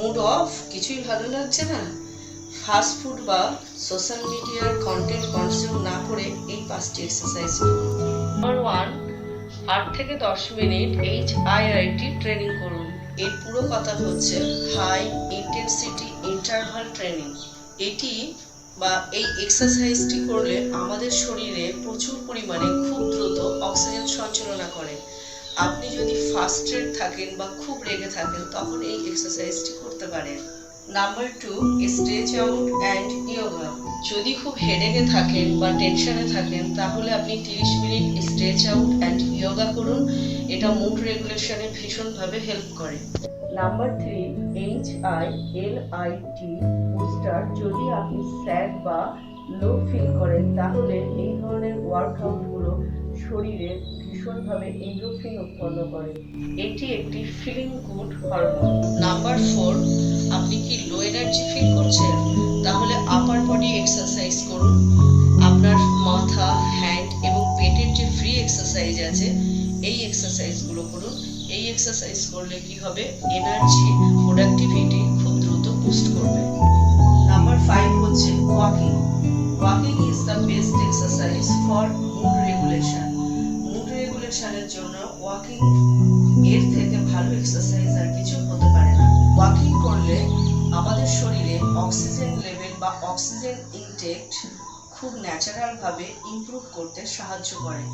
Mood of কিছুই ভালো লাগছে না। ফাস্ট ফুড বা সোশ্যাল মিডিয়ার কন্টেন্ট কনজিউম না করে এই পাঁচটি এক্সারসাইজ নাম্বার ওয়ান আট থেকে দশ মিনিট এইচ আইআইটি ট্রেনিং করুন। এর পুরো কথা হচ্ছে হাই ইন্টেন্সিটি ইন্টারভাল ট্রেনিং এটি বা এই এক্সারসাইজটি করলে আমাদের শরীরে প্রচুর পরিমাণে খুব দ্রুত অক্সিজেন সঞ্চালনা করে। আপনি যদি ফাস্ট্রেট থাকেন বা খুব রেগে থাকেন, তখন এই এক্সারসাইজটি করতে পারেন। Number two stretch out and yoga যদি খুব হেডেকে থাকেন বা টেনশনে থাকেন, তাহলে আপনি তিরিশ minute stretch out and yoga করুন। এটা মুড রেগুলেশনে ভীষণভাবে হেল্প করে। Number three H I L I T booster যদি আপনি স্যাড বা লো ফিল করেন, তাহলে এই ধরনের ওয়ার্কআউটগুলো শরীরে ভীষণভাবে এন্ডোফিন উৎপন্ন করে। এটি একটি feeling good hormone number four আপনি কি লো এনার্জি ফিল করছেন? তাহলে আপার বডি এক্সারসাইজ করুন। আপনার মাথা হ্যান্ড এবং পেটের যে ফ্রি এক্সারসাইজ আছে এই এক্সারসাইজগুলো করুন। এই এক্সারসাইজ করলে কি হবে? এনার্জি প্রোডাক্টিভিটি খুব দ্রুত বুস্ট করবে। নাম্বার ফাইভ হচ্ছে walking walking is the best exercise for রেগুলেশনের জন্য ওয়াকিং এর থেকে ভালো এক্সারসাইজ আর কিছু হতে পারে না। ওয়াকিং করলে আমাদের শরীরে অক্সিজেন লেভেল বা অক্সিজেন ইনটেক খুব ন্যাচারাল ভাবে ইমপ্রুভ করতে সাহায্য করে।